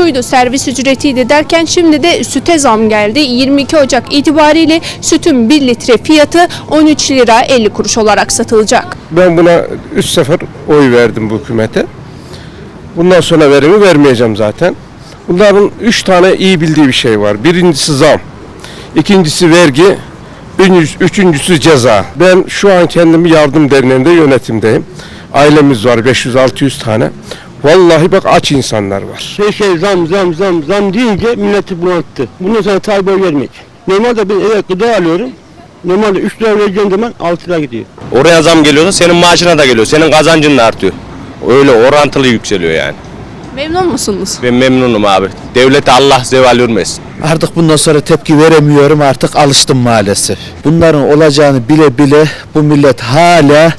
suydu, servis ücretiydi derken şimdi de süte zam geldi. 22 Ocak itibariyle sütün 1 litre fiyatı 13 lira 50 kuruş olarak satılacak. Ben buna 3 sefer oy verdim bu hükümete. Bundan sonra verimi vermeyeceğim zaten. Bunların 3 tane iyi bildiği bir şey var. Birincisi zam. ikincisi vergi. üçüncüsü- ceza. Ben şu an kendimi yardım derneğinde yönetimdeyim. Ailemiz var 500-600 tane. Vallahi bak aç insanlar var. Şey şey zam zam zam zam deyince milleti bunalttı. Bundan sonra Tayyip'e oy vermeyecek. Normalde ben eve gıda alıyorum. Normalde 3 lira vereceğim zaman 6 lira gidiyor. Oraya zam geliyorsa senin maaşına da geliyor. Senin kazancın da artıyor. Öyle orantılı yükseliyor yani. Memnun musunuz? Ben memnunum abi. Devlete Allah zeval vermesin. Artık bundan sonra tepki veremiyorum artık alıştım maalesef. Bunların olacağını bile bile bu millet hala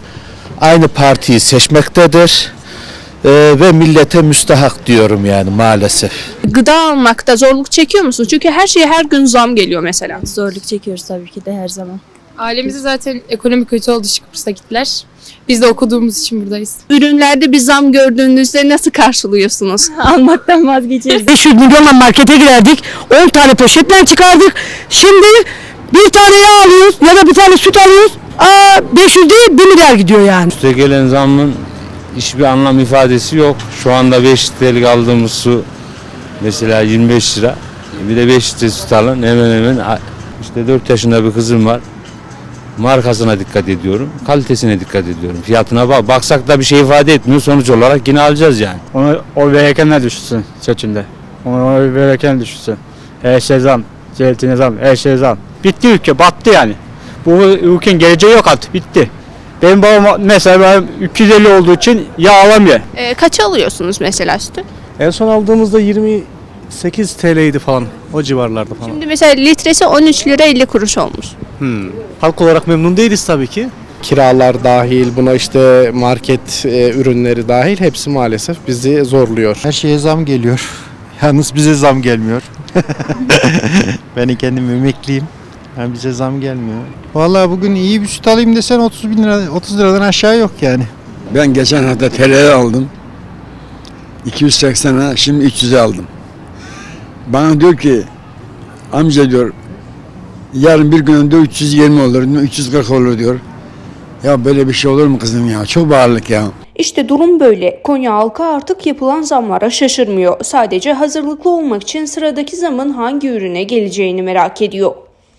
aynı partiyi seçmektedir. Ee, ve millete müstahak diyorum yani maalesef. Gıda almakta zorluk çekiyor musunuz? Çünkü her şeye her gün zam geliyor mesela. Zorluk çekiyoruz tabii ki de her zaman. Ailemizi zaten ekonomi kötü oldu için Kıbrıs'a gittiler. Biz de okuduğumuz için buradayız. Ürünlerde bir zam gördüğünüzde nasıl karşılıyorsunuz? Almaktan vazgeçeriz. 500 milyonla markete girerdik. 10 tane poşetle çıkardık. Şimdi bir tane yağ alıyoruz ya da bir tane süt alıyoruz. Aa, 500 değil 1 milyar gidiyor yani. Üste gelen zammın hiçbir anlam ifadesi yok. Şu anda 5 litrelik aldığımız su mesela 25 lira. Bir de 5 litre süt alın hemen hemen işte 4 yaşında bir kızım var. Markasına dikkat ediyorum. Kalitesine dikkat ediyorum. Fiyatına bak. Baksak da bir şey ifade etmiyor. Sonuç olarak yine alacağız yani. Onu o verirkenler düşünsün seçimde. Onu oy verirken düşünsün. Her şey zam, zeytine zam, her şey zam. Bitti ülke, battı yani. Bu ülkenin geleceği yok artık, bitti. Benim babam mesela benim 250 olduğu için yağ alamıyor. Ee, kaça alıyorsunuz mesela sütü? En son aldığımızda 28 TL'ydi falan. O civarlarda falan. Şimdi mesela litresi 13 lira 50 kuruş olmuş. Hmm. Halk olarak memnun değiliz tabii ki. kiralar dahil, buna işte market e, ürünleri dahil hepsi maalesef bizi zorluyor. Her şeye zam geliyor. Yalnız bize zam gelmiyor. ben kendim emekliyim. Yani bize zam gelmiyor. Vallahi bugün iyi bir süt alayım desen 30 bin lira, 30 liradan aşağı yok yani. Ben geçen hafta TL aldım. 280'e şimdi 300'e aldım. Bana diyor ki amca diyor yarın bir gün önünde 320 olur, 340 olur diyor. Ya böyle bir şey olur mu kızım ya? Çok bağırlık ya. İşte durum böyle. Konya halkı artık yapılan zamlara şaşırmıyor. Sadece hazırlıklı olmak için sıradaki zamın hangi ürüne geleceğini merak ediyor.